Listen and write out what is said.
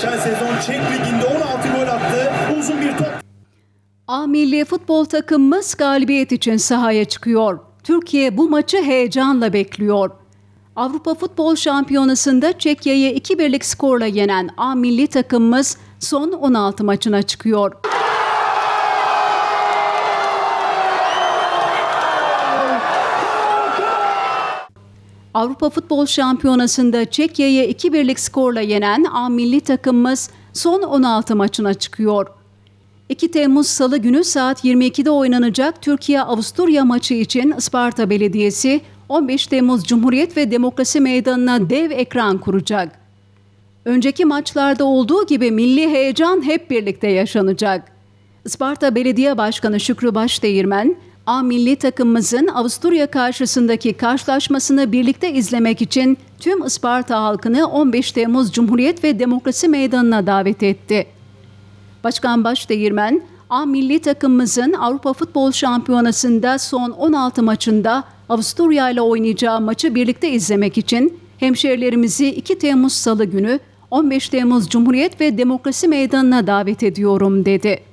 Geçen sezon Çek Ligi'nde 16 gol attı. Uzun bir top A milli futbol takımımız galibiyet için sahaya çıkıyor. Türkiye bu maçı heyecanla bekliyor. Avrupa Futbol Şampiyonası'nda Çekya'yı 2-1'lik skorla yenen A milli takımımız son 16 maçına çıkıyor. Avrupa Futbol Şampiyonası'nda Çekya'yı 2-1'lik skorla yenen A milli takımımız son 16 maçına çıkıyor. 2 Temmuz Salı günü saat 22'de oynanacak Türkiye-Avusturya maçı için Isparta Belediyesi 15 Temmuz Cumhuriyet ve Demokrasi Meydanı'na dev ekran kuracak. Önceki maçlarda olduğu gibi milli heyecan hep birlikte yaşanacak. Isparta Belediye Başkanı Şükrü Başdeğirmen, A milli takımımızın Avusturya karşısındaki karşılaşmasını birlikte izlemek için tüm Isparta halkını 15 Temmuz Cumhuriyet ve Demokrasi Meydanı'na davet etti. Başkan Başdeğirmen, A milli takımımızın Avrupa Futbol Şampiyonası'nda son 16 maçında Avusturya ile oynayacağı maçı birlikte izlemek için hemşerilerimizi 2 Temmuz Salı günü 15 Temmuz Cumhuriyet ve Demokrasi Meydanı'na davet ediyorum dedi.